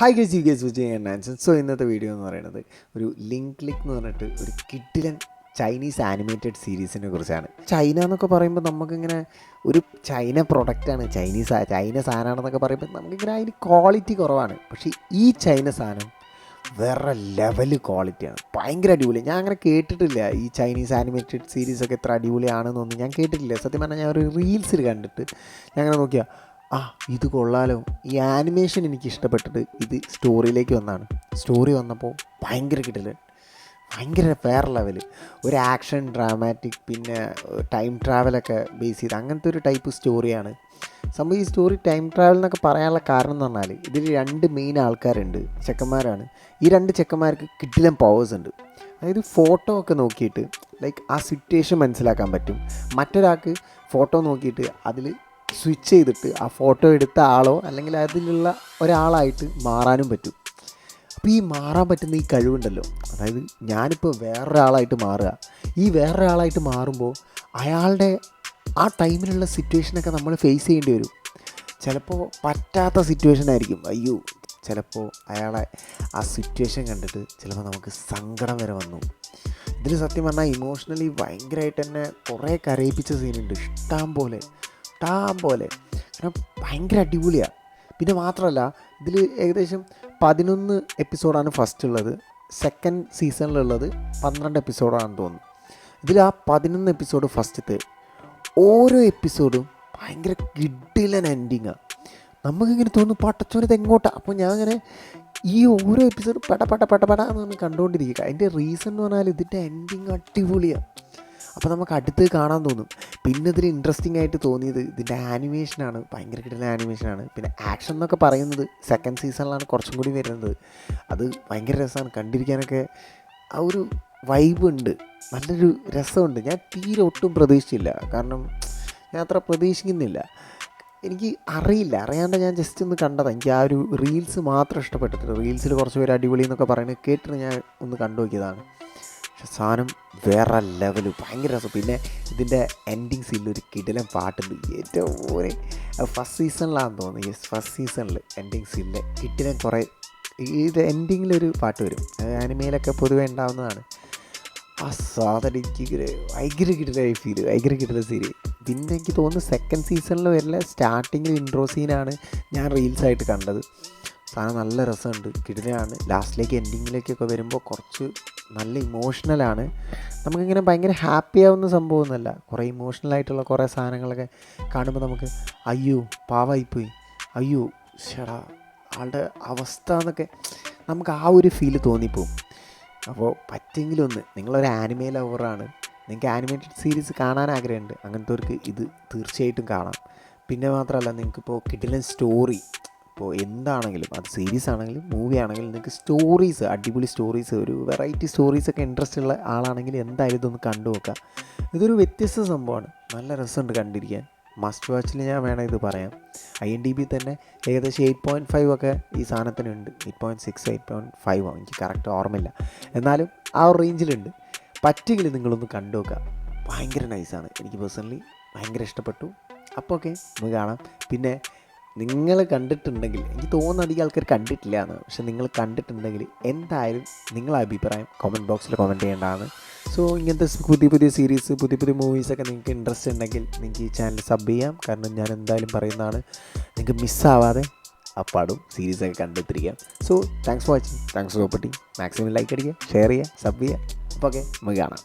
Hi guys you guys Vijay and Anson so ഇന്നത്തെ video എന്ന് പറയുന്നത് ഒരു ലിങ്ക് ലിക്ക് എന്ന് പറഞ്ഞിട്ട് ഒരു കിഡിലൻ ചൈനീസ് ആനിമേറ്റഡ് സീരീസിനെ കുറിച്ചാണ്. ചൈന എന്നൊക്കെ പറയുമ്പോൾ നമുക്കിങ്ങനെ ഒരു ചൈന പ്രൊഡക്റ്റാണ് ചൈനീസ് ചൈന സാധനമാണെന്നൊക്കെ പറയുമ്പോൾ നമുക്കിങ്ങനെ അതിന് ക്വാളിറ്റി കുറവാണ്. പക്ഷേ ഈ ചൈന സാധനം വേറെ ലെവൽ ക്വാളിറ്റിയാണ് ഭയങ്കര അടിപൊളി. ഞാൻ അങ്ങനെ കേട്ടിട്ടില്ല. ഈ ചൈനീസ് ആനിമേറ്റഡ് സീരീസൊക്കെ എത്ര അടിപൊളിയാണെന്നൊന്നും ഞാൻ കേട്ടിട്ടില്ല. സത്യം പറഞ്ഞാൽ ഞാൻ ഒരു റീൽസിൽ കണ്ടിട്ട് ഞാൻ അങ്ങനെ നോക്കിയാൽ ആ ഇത് കൊള്ളാലോ. ഈ ആനിമേഷൻ എനിക്ക് ഇഷ്ടപ്പെട്ടിട്ട് ഇത് സ്റ്റോറിയിലേക്ക് വന്നാണ്. സ്റ്റോറി വന്നപ്പോൾ ഭയങ്കര കിട്ടില്ല ഭയങ്കര വേറെ ലെവൽ ഒരു ആക്ഷൻ ഡ്രാമാറ്റിക് പിന്നെ ടൈം ട്രാവലൊക്കെ ബേസ് ചെയ്ത് അങ്ങനത്തെ ഒരു ടൈപ്പ് സ്റ്റോറിയാണ് സംഭവം ഈ സ്റ്റോറി ടൈം ട്രാവൽ എന്നൊക്കെ പറയാനുള്ള കാരണം എന്ന് പറഞ്ഞാൽ ഇതിൽ രണ്ട് മെയിൻ ആൾക്കാരുണ്ട് ചെക്കന്മാരാണ്. ഈ രണ്ട് ചെക്കന്മാർക്ക് കിട്ടിലും പവേഴ്സ് ഉണ്ട്. അതായത് ഫോട്ടോ ഒക്കെ നോക്കിയിട്ട് ലൈക്ക് ആ സിറ്റുവേഷൻ മനസ്സിലാക്കാൻ പറ്റും. മറ്റൊരാൾക്ക് ഫോട്ടോ നോക്കിയിട്ട് അതിൽ സ്വിച്ച് ചെയ്തിട്ട് ആ ഫോട്ടോ എടുത്ത ആളോ അല്ലെങ്കിൽ അതിലുള്ള ഒരാളായിട്ട് മാറാനും പറ്റും. അപ്പോൾ ഈ മാറാൻ പറ്റുന്ന ഈ കഴിവുണ്ടല്ലോ. അതായത് ഞാനിപ്പോൾ വേറൊരാളായിട്ട് മാറുക. ഈ വേറൊരാളായിട്ട് മാറുമ്പോൾ അയാളുടെ ആ ടൈമിലുള്ള സിറ്റുവേഷനൊക്കെ നമ്മൾ ഫേസ് ചെയ്യേണ്ടി വരും. ചിലപ്പോൾ പറ്റാത്ത സിറ്റുവേഷൻ ആയിരിക്കും. അയ്യോ ചിലപ്പോൾ അയാളെ ആ സിറ്റുവേഷൻ കണ്ടിട്ട് ചിലപ്പോൾ നമുക്ക് സങ്കടം വരെ വന്നു. ഇതിൽ സത്യം പറഞ്ഞാൽ ഇമോഷണലി ഭയങ്കരമായിട്ട് തന്നെ കുറേ കരയിപ്പിച്ച സീനുണ്ട് ഇഷ്ടം പോലെ. ഇഷ്ടം പോലെ കാരണം ഭയങ്കര അടിപൊളിയാണ് പിന്നെ മാത്രമല്ല ഇതിൽ ഏകദേശം പതിനൊന്ന് എപ്പിസോഡാണ് ഫസ്റ്റ് ഉള്ളത് സെക്കൻഡ് സീസണിലുള്ളത് പന്ത്രണ്ട് എപ്പിസോഡാണെന്ന് തോന്നുന്നു. ഇതിൽ ആ പതിനൊന്ന് എപ്പിസോഡ് ഫസ്റ്റത്തെ ഓരോ എപ്പിസോഡും ഭയങ്കര കിഡിലൻ എൻഡിങ്ങാണ് നമുക്കിങ്ങനെ തോന്നും പട്ടച്ചോനത് എങ്ങോട്ടാണ് അപ്പോൾ ഞാൻ അങ്ങനെ ഈ ഓരോ എപ്പിസോഡും പട പട പട പട എന്ന് പറഞ്ഞ് കണ്ടുകൊണ്ടിരിക്കുക അതിന്റെ റീസൺ എന്ന് പറഞ്ഞാൽ ഇതിന്റെ എൻഡിങ് അടിപൊളിയാണ് അപ്പോൾ നമുക്ക് അടുത്ത് കാണാൻ തോന്നും. പിന്നെ ഇതിൽ ഇൻട്രസ്റ്റിംഗ് ആയിട്ട് തോന്നിയത് ഇതിന്റെ ആനിമേഷനാണ് ഭയങ്കര കിട്ടുന്ന ആനിമേഷനാണ് പിന്നെ ആക്ഷൻ എന്നൊക്കെ പറയുന്നത് സെക്കൻഡ് സീസണിലാണ് കുറച്ചും കൂടി വരുന്നത്. അത് ഭയങ്കര രസമാണ്. കണ്ടിരിക്കാനൊക്കെ ആ ഒരു വൈബ് ഉണ്ട്. നല്ലൊരു രസമുണ്ട്. ഞാൻ തീരെ ഒട്ടും പ്രതീക്ഷിച്ചില്ല. കാരണം ഞാൻ അത്ര പ്രതീക്ഷിക്കുന്നില്ല. എനിക്ക് അറിയില്ല. അറിയാണ്ട് ഞാൻ ജസ്റ്റ് ഒന്ന് കണ്ടതാണ് എനിക്ക് ആ ഒരു റീൽസ് മാത്രം ഇഷ്ടപ്പെട്ടിട്ട് റീൽസിൽ കുറച്ച് പേര് അടിപൊളി എന്നൊക്കെ പറയുന്നത് കേട്ടിട്ട് ഞാൻ ഒന്ന് കണ്ടു നോക്കിയതാണ് പക്ഷെ സാധനം വേറെ ലെവൽ ഭയങ്കര രസം. പിന്നെ ഇതിന്റെ എൻഡിങ് സീനിലൊരു ഒരു കിടിലൻ പാട്ടുണ്ട്. ഏറ്റവും പോലെ ഫസ്റ്റ് സീസണിലാണെന്ന് തോന്നുന്നു. യെസ് ഫസ്റ്റ് സീസണിൽ എൻഡിങ് സീനിൽ കിടിലൻ കുറേ ഇത് എൻഡിങ്ങിലൊരു പാട്ട് വരും. ആനിമയിലൊക്കെ പൊതുവേ ഉണ്ടാവുന്നതാണ് ആ സാധനം എനിക്ക് ഭയങ്കര കിടലായി ഫീൽ ഭയങ്കര കിടല സീരി പിന്നെ എനിക്ക് തോന്നുന്നു സെക്കൻഡ് സീസണിൽ വരില്ല സ്റ്റാർട്ടിങ്ങിൽ ഇൻട്രോ സീനാണ് ഞാൻ റീൽസായിട്ട് കണ്ടത്. സാധനം നല്ല രസമുണ്ട്. കിടിലാണ് ലാസ്റ്റിലേക്ക് എൻഡിങ്ങിലേക്കൊക്കെ വരുമ്പോൾ കുറച്ച് നല്ല ഇമോഷണലാണ് നമുക്കിങ്ങനെ ഭയങ്കര ഹാപ്പി ആവുന്ന സംഭവമൊന്നുമല്ല. കുറേ ഇമോഷണലായിട്ടുള്ള കുറേ സാധനങ്ങളൊക്കെ കാണുമ്പോൾ നമുക്ക് അയ്യോ പാവായിപ്പോയി. അയ്യോ ഷടാ ആളുടെ അവസ്ഥ എന്നൊക്കെ നമുക്ക് ആ ഒരു ഫീൽ തോന്നിപ്പോവും. അപ്പോൾ പറ്റെങ്കിലും ഒന്ന് നിങ്ങളൊരു ആനിമേ ലവറാണ് നിങ്ങൾക്ക് ആനിമേറ്റഡ് സീരീസ് കാണാൻ ആഗ്രഹമുണ്ട്. അങ്ങനത്തെ ഇത് തീർച്ചയായിട്ടും കാണാം. പിന്നെ മാത്രമല്ല നിങ്ങൾക്കിപ്പോൾ കിടിലൻ സ്റ്റോറി ഇപ്പോൾ എന്താണെങ്കിലും അത് സീരീസ് ആണെങ്കിലും മൂവി ആണെങ്കിലും നിങ്ങൾക്ക് സ്റ്റോറീസ് അടിപൊളി സ്റ്റോറീസ് ഒരു വെറൈറ്റി സ്റ്റോറീസൊക്കെ ഇൻട്രസ്റ്റ് ഉള്ള ആളാണെങ്കിൽ എന്തായാലും ഇതൊന്ന് കണ്ടു നോക്കുക. ഇതൊരു വ്യത്യസ്ത സംഭവമാണ്. നല്ല രസമുണ്ട് കണ്ടിരിക്കാൻ. മസ്റ്റ് വാച്ചിൽ ഞാൻ വേണം ഇത് പറയാം. ഐ എൻ ഡി ബി തന്നെ ഏകദേശം എയ്റ്റ് പോയിന്റ് ഫൈവ് ഒക്കെ ഈ സാധനത്തിനുണ്ട്. Eight point six eight point five എനിക്ക് കറക്റ്റ് ഓർമ്മയില്ല. എന്നാലും ആ ഒരു റേഞ്ചിലുണ്ട് പറ്റുകിൽ നിങ്ങളൊന്ന് കണ്ടു നോക്കുക. ഭയങ്കര നൈസാണ് എനിക്ക് പേഴ്സണലി ഭയങ്കര ഇഷ്ടപ്പെട്ടു. അപ്പോൾ ഓക്കെ നമുക്ക് കാണാം. പിന്നെ നിങ്ങൾ കണ്ടിട്ടുണ്ടെങ്കിൽ എനിക്ക് തോന്നുന്ന അധികം ആൾക്കാർ കണ്ടിട്ടില്ല എന്ന് പക്ഷെ നിങ്ങൾ കണ്ടിട്ടുണ്ടെങ്കിൽ എന്തായാലും നിങ്ങളെ അഭിപ്രായം കമന്റ് ബോക്സിൽ കമന്റ് ചെയ്യേണ്ടതാണ്. സോ ഇങ്ങനത്തെ പുതിയ പുതിയ സീരീസ് പുതിയ പുതിയ മൂവീസൊക്കെ നിങ്ങൾക്ക് ഇൻട്രസ്റ്റ് ഉണ്ടെങ്കിൽ നിങ്ങൾക്ക് ഈ ചാനൽ സബ് ചെയ്യാം. കാരണം ഞാൻ എന്തായാലും പറയുന്നതാണ് നിങ്ങൾക്ക് മിസ്സാവാതെ അപ്പാടും സീരീസൊക്കെ കണ്ടെത്തിരിക്കാം so thanks for watching thanks for property maximum like അടിക്കുക ഷെയർ ചെയ്യുക സബ് ചെയ്യുക. അപ്പോൾ ഓക്കെ നമുക്ക് കാണാം.